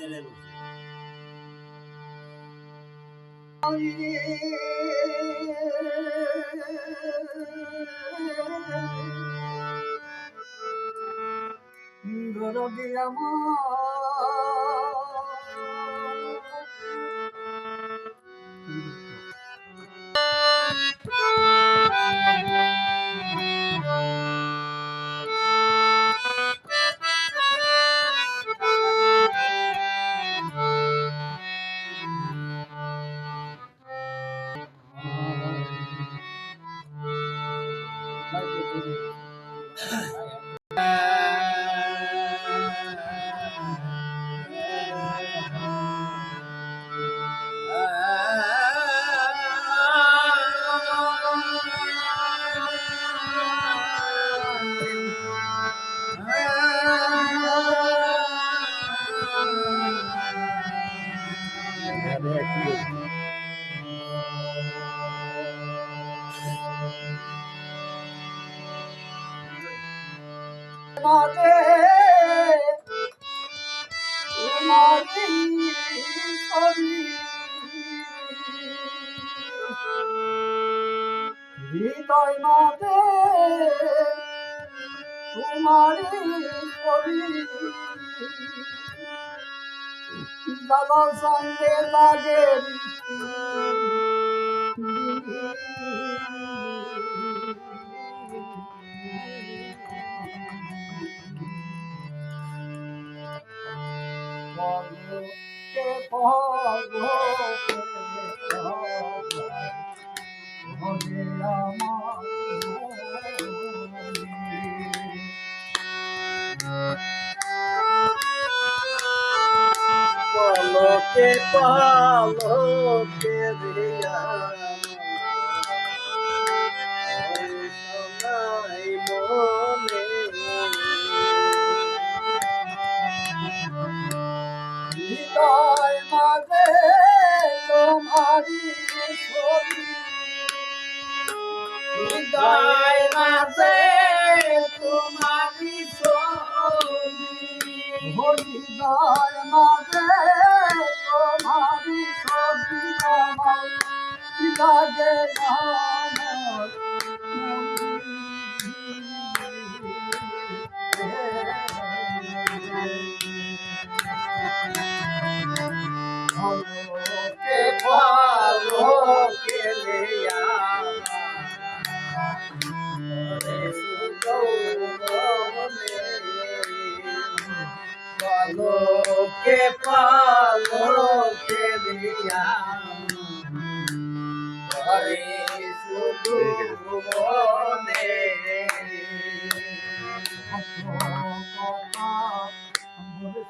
জায়গায় বসে মাঝে দাদা সঙ্গে লাগে। দিয়া? সোনাই মনে হৃদয় মাঝে তোমারি ছবি। হৃদয় মাঝে তোমারি ছবি। মাঝে লাগে আমার কে পলকে দিয়া পলকে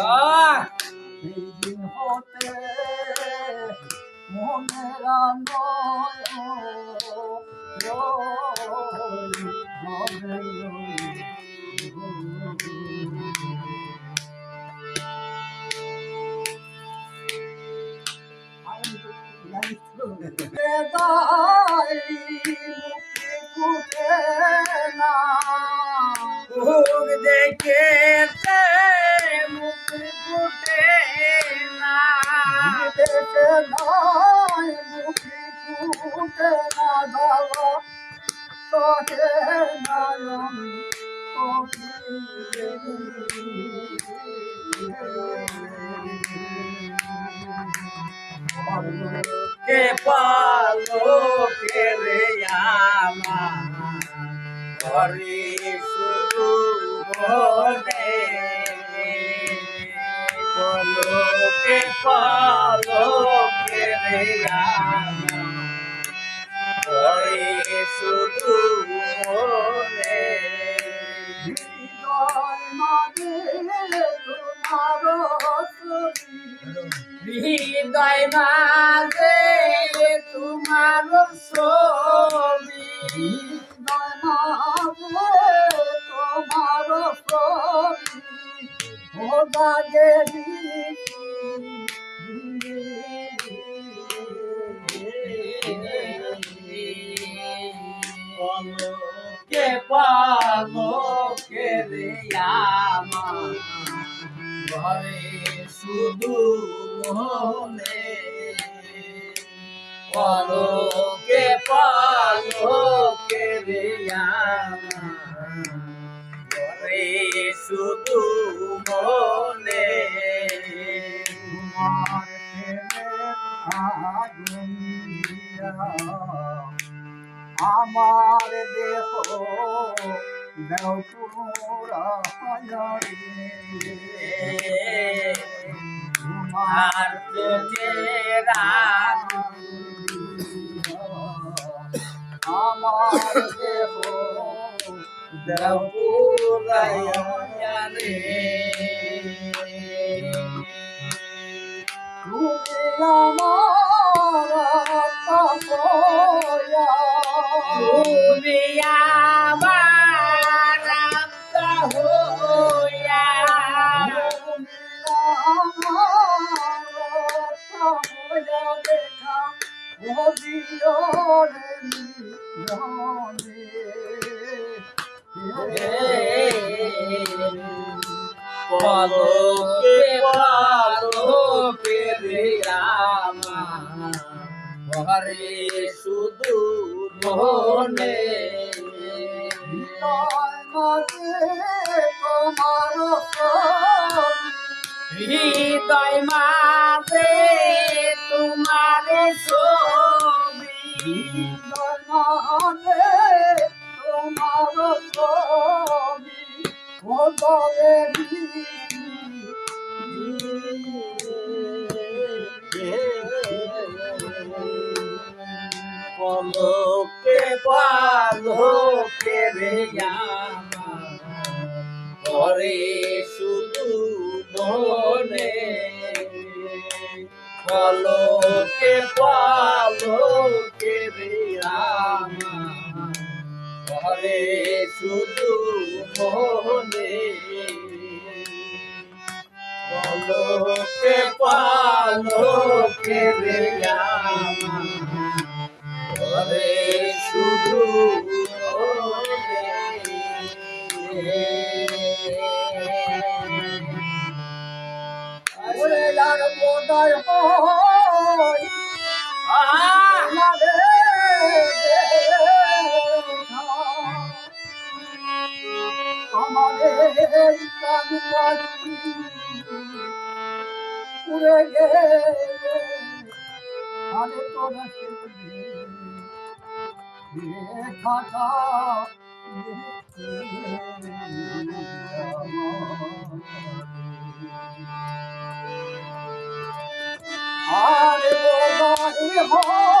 আহ! দিন হতে মনেরা মুখ কে পালো কে রে আমার শুধু মনে। পালো কে পালো কে রে আমার। ঘরে শুধু মনে হৃদয় মাঝে তোমার ছবি। মাঝে তোমার ছবি। ও আমার ঘরে শুধু মনে বলো কে পালো কে রে ঘরে শুধু মনে আমার দেহ তোমার আর চোখে রাগ। আমার দেহ দেও পুরাইয়া রে তুমি আমার পলকে পলকে রে আমার ঘরে শুধু মনে হৃদয় মাঝে পলকে পলকে রে ঘরে শুধু মনে পলকে পলকে ঘরে শুধু মনে পলকে পলকে রে শুধু ওরে লাল উড়ে গেলে আরে তোরা খাটা আরে হয়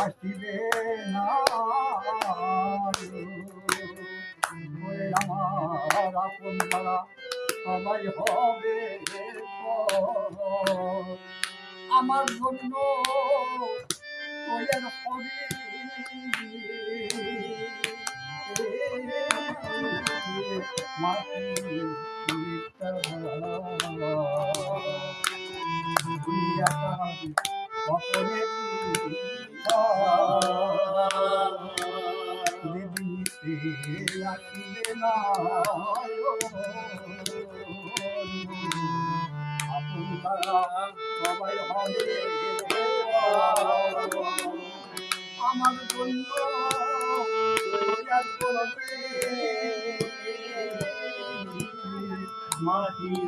আসিবে না আমার আপন তারা সবাই হবে। আমার জন্য তোয়ের হবে সবাই হবে আমার জন্য মাটির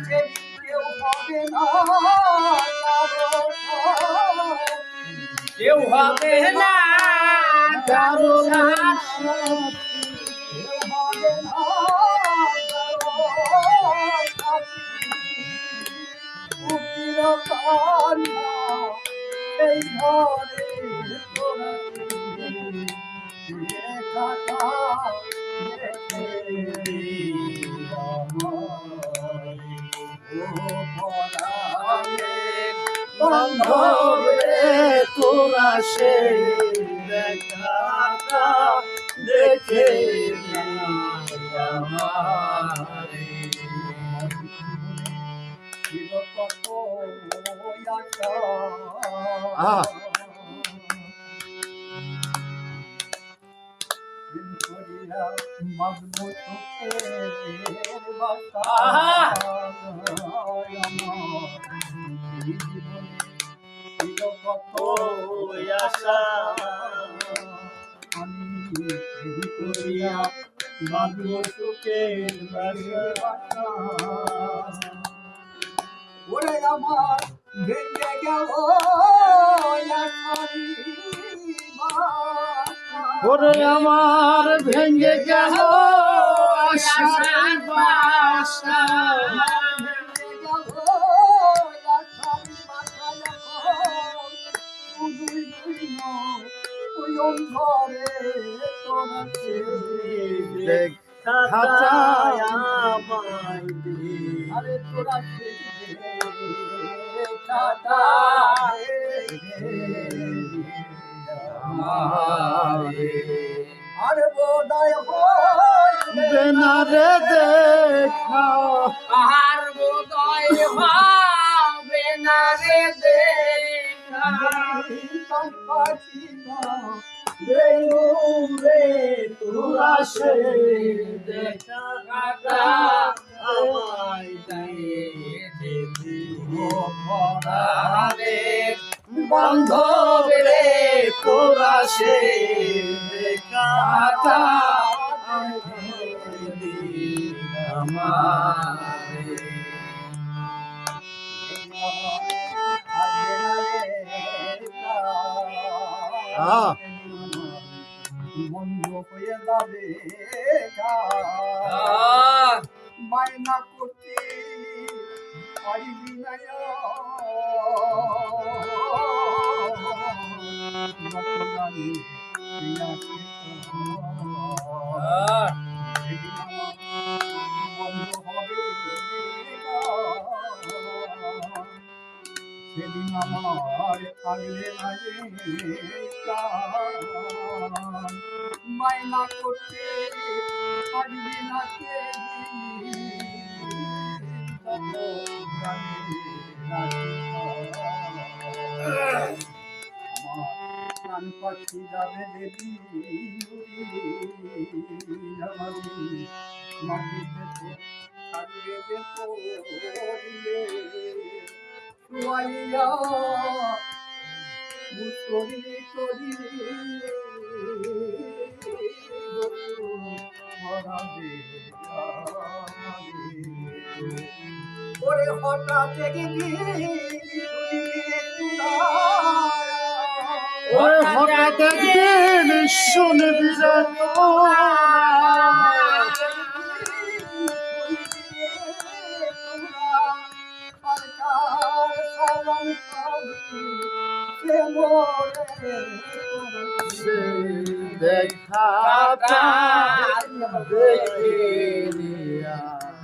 সে কেউ হবে না কেউ হবে না কারও এই ঘরে তোরা দেখে আমি সুখের ওরে আমার ভেঙে গেল। ওরে আমার ভেঙে গেল আশার বাসা আশারি আরে বোধয় হয় বেনারে দেখা আর বোধয় হবে না রে দেখা সে দেখাটা আমায় বান্ধব রে তোরা সে দেখাটা আমারে আহ। বন্ধ হয়ে যাবে মায়না না নতুন সেদিন আমার আগলে লাগে। মায়না করতে পারবি না কে প্রাণ পাখি যাবে দেবী মাটিতে থাকবে যে পড়িলে শুয়াইয়া মুসরি করি ওরে হঠাৎ ওরে হঠাৎ একদিন শুনবি রে দেখে নিয়া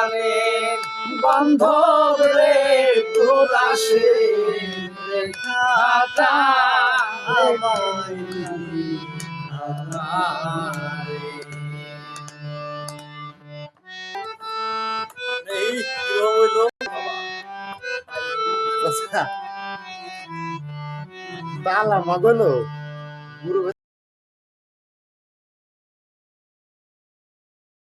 পাখি বান্ধব রে তোরা খাতা এই কীরকম হইল তালা মাগলো। গুরু